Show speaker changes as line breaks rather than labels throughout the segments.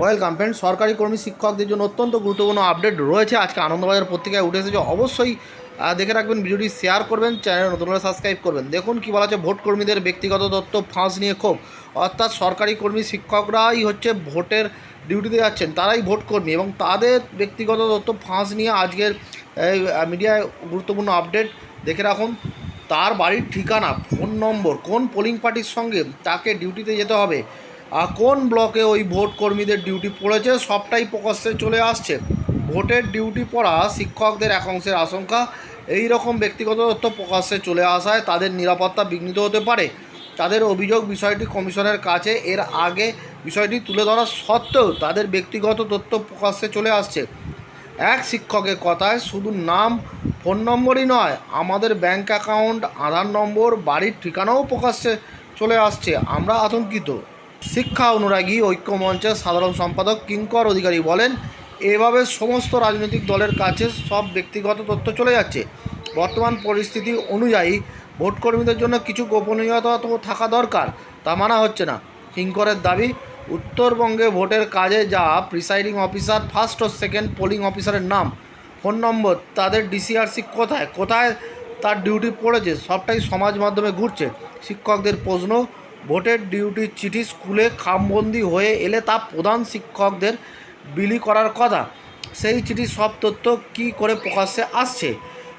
Welcome friend সরকারি কর্মী, শিক্ষকদের জন্য অত্যন্ত গুরুত্বপূর্ণ আপডেট রয়েছে। আজকে আনন্দবাজার পত্রিকায় উঠে এসেছে। অবশ্যই দেখে রাখবেন, ভিডিওটি শেয়ার করবেন চ্যানেল নতুন হলে সাবস্ক্রাইব করবেন। দেখুন কী বলা হচ্ছে ভোট কর্মীদের ব্যক্তিগত তথ্য, ফাঁস নিয়ে ক্ষোভ। অর্থাৎ সরকারি কর্মী, শিক্ষকরাই হচ্ছে ভোটের ডিউটিতে যাচ্ছেন, তারাই ভোট কর্মী এবং তাদের ব্যক্তিগত তথ্য, ফাঁস নিয়ে আজকের মিডিয়ায় গুরুত্বপূর্ণ আপডেট দেখে রাখুন। তার বাড়ির ঠিকানা ফোন নম্বর কোন পোলিং পার্টির সঙ্গে তাকে ডিউটিতে যেতে হবে? কোন ব্লকে ওই ভোট কর্মীদের ডিউটি পড়েছে সবটাই প্রকাশ্যে চলে আসছে। ভোটের ডিউটি পড়া শিক্ষকদের একাংশের আশঙ্কা, এই রকম ব্যক্তিগত তথ্য প্রকাশ্যে চলে আসায় তাদের নিরাপত্তা বিঘ্নিত হতে পারে। তাদের অভিযোগ বিষয়টি কমিশনের কাছে, এর আগে বিষয়টি তুলে ধরা সত্ত্বেও তাদের ব্যক্তিগত তথ্য প্রকাশ্যে চলে আসছে। এক শিক্ষকের কথায়, শুধু নাম, ফোন নম্বরই নয়, আমাদের ব্যাংক অ্যাকাউন্ট, আধার নম্বর, বাড়ির ঠিকানাও প্রকাশ্যে চলে আসছে। আমরা আতঙ্কিত। শিক্ষা অনুরাগী ঐক্যমঞ্চের সাধারণ সম্পাদক কিঙ্কর অধিকারী বলেন, এভাবে সমস্ত রাজনৈতিক দলের কাছে সব ব্যক্তিগত তথ্য চলে যাচ্ছে। বর্তমান পরিস্থিতি অনুযায়ী ভোটকর্মীদের জন্য কিছু গোপনীয়তা তো থাকা দরকার, তা মানা হচ্ছে না। কিঙ্করের দাবি, উত্তরবঙ্গে ভোটের কাজে যা প্রিসাইডিং অফিসার, ফার্স্ট ও সেকেন্ড পোলিং অফিসারের নাম, ফোন নম্বর, তাদের ডিসিআরসি কোথায় কোথায় তার ডিউটি পড়েছে, সবটাই সমাজ মাধ্যমে ঘুরছে। শিক্ষকদের প্রশ্ন ভোটের ডিউটির চিঠি স্কুলে খামবন্দি হয়ে এলে তা প্রধান শিক্ষকদের বিলি করার কথা। সেই চিঠির সব তথ্য কী করে প্রকাশ্যে আসছে?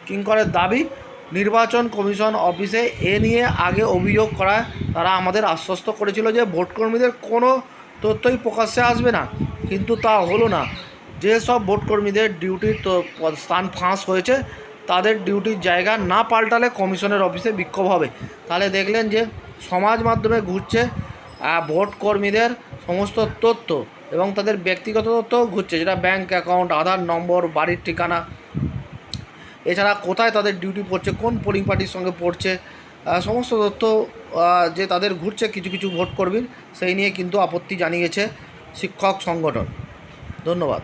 কিঙ্করের দাবি, নির্বাচন কমিশন অফিসে এ নিয়ে আগে অভিযোগ করায় তারা আমাদের আশ্বস্ত করেছিল যে ভোটকর্মীদের কোনো তথ্যই প্রকাশ্যে আসবে না। কিন্তু তা হলো না। যেসব ভোটকর্মীদের ডিউটির স্থান ফাঁস হয়েছে তাদের ডিউটির জায়গা না পাল্টালে কমিশনের অফিসে বিক্ষোভ হবে। তাহলে দেখলেন যে সমাজ মাধ্যমে ঘুরছে ভোট কর্মীদের সমস্ত তথ্য এবং তাদের ব্যক্তিগত তথ্যও ঘুরছে, যেটা ব্যাংক অ্যাকাউন্ট আধার নম্বর বাড়ির ঠিকানা। এছাড়া কোথায় তাদের ডিউটি পড়ছে, কোন পোলিং পার্টির সঙ্গে পড়ছে সমস্ত তথ্য যে তাদের ঘুরছে কিছু কিছু ভোট কর্মীর, সেই নিয়ে কিন্তু আপত্তি জানিয়েছে শিক্ষক সংগঠন। ধন্যবাদ।